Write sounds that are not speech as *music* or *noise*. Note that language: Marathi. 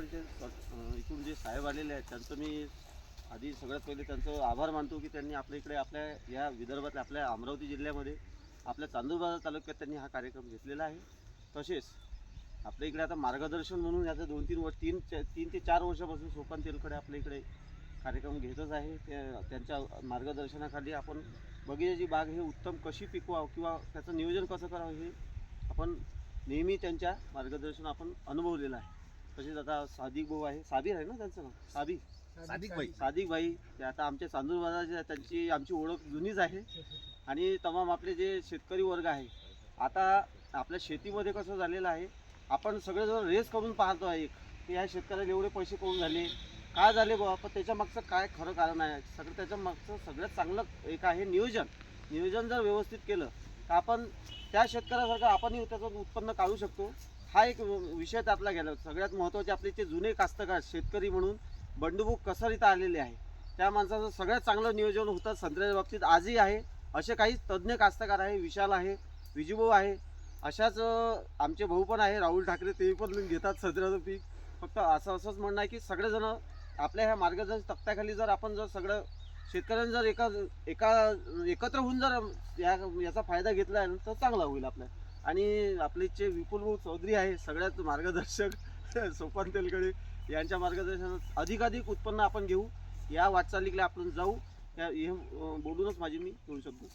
परिषद इकडून जे साहेब आलेले आहेत त्यांचं मी आधी सगळ्यात पहिले त्यांचं आभार मानतो की त्यांनी आपल्या इकडे आपल्या या विदर्भातल्या आपल्या अमरावती जिल्ह्यामध्ये आपल्या चांदूरबाजार तालुक्यात त्यांनी हा कार्यक्रम घेतलेला आहे. तसेच आपल्या इकडे आता मार्गदर्शन म्हणून याचं दोन तीन वर्ष तीन तीन ते चार वर्षापासून सोपान तेलकडे आपल्या इकडे कार्यक्रम घेतच आहे. त्या त्यांच्या मार्गदर्शनाखाली आपण बगीचाची बाग हे उत्तम कशी पिकवावं किंवा त्याचं नियोजन कसं करावं हे आपण नेहमी त्यांच्या मार्गदर्शन आपण अनुभवलेलं आहे. तसेच आता सादिक भाऊ आहे. साबीर आहे ना त्यांचं नाव? साबिक सादिक भाई. सादिक भाई. ते आता आमच्या चांदूर बाजाराचे त्यांची आमची ओळख जुनीच आहे. आणि तमाम आपले जे शेतकरी वर्ग आहे. आता आपल्या शेतीमध्ये कसं झालेलं आहे आपण सगळेजण रेस करून पाहतो आहे एक. की ह्या शेतकऱ्याला एवढे पैसे कोण झाले? काय झाले बाबा पण त्याच्या मागचं काय खरं कारण आहे? सगळं त्याच्या मागचं सगळ्यात चांगलं एक आहे नियोजन. नियोजन जर व्यवस्थित केलं तर आपण त्या शेतकऱ्यासारखं आपणही त्याचं उत्पन्न काढू शकतो. हा एक विषय त्यातला गेला. सगळ्यात महत्त्वाचे आपले जे जुने कास्तकार शेतकरी म्हणून बंडूबू कसर इथं आलेले आहे. त्या माणसाचं सगळ्यात चांगलं नियोजन होतं संत्र्याच्या बाबतीत आजही आहे. असे काही तज्ज्ञ कास्तकार आहे विशाल आहे विजूभाऊ आहे. अशाच आमचे भाऊ पण आहे राहुल ठाकरे तेही पण घेतात संत्र्याचं पीक. फक्त असं असंच म्हणणं आहे की सगळेजण आपल्या ह्या मार्गदर्शन तक्त्याखाली जर आपण जर सगळं शेतकऱ्यांनी जर एका एका एकत्र होऊन जर या याचा फायदा घेतला तर चांगला होईल आपल्या. आणि आपले जे विपुल भाऊ चौधरी आहे सगळ्यात मार्गदर्शक *laughs* सोपान तेलकडे यांच्या मार्गदर्शनात अधिकाधिक उत्पन्न आपण घेऊ. या वाटचालीकडे आपण जाऊ. या हे बोलूनच माझी मी करू शकतो.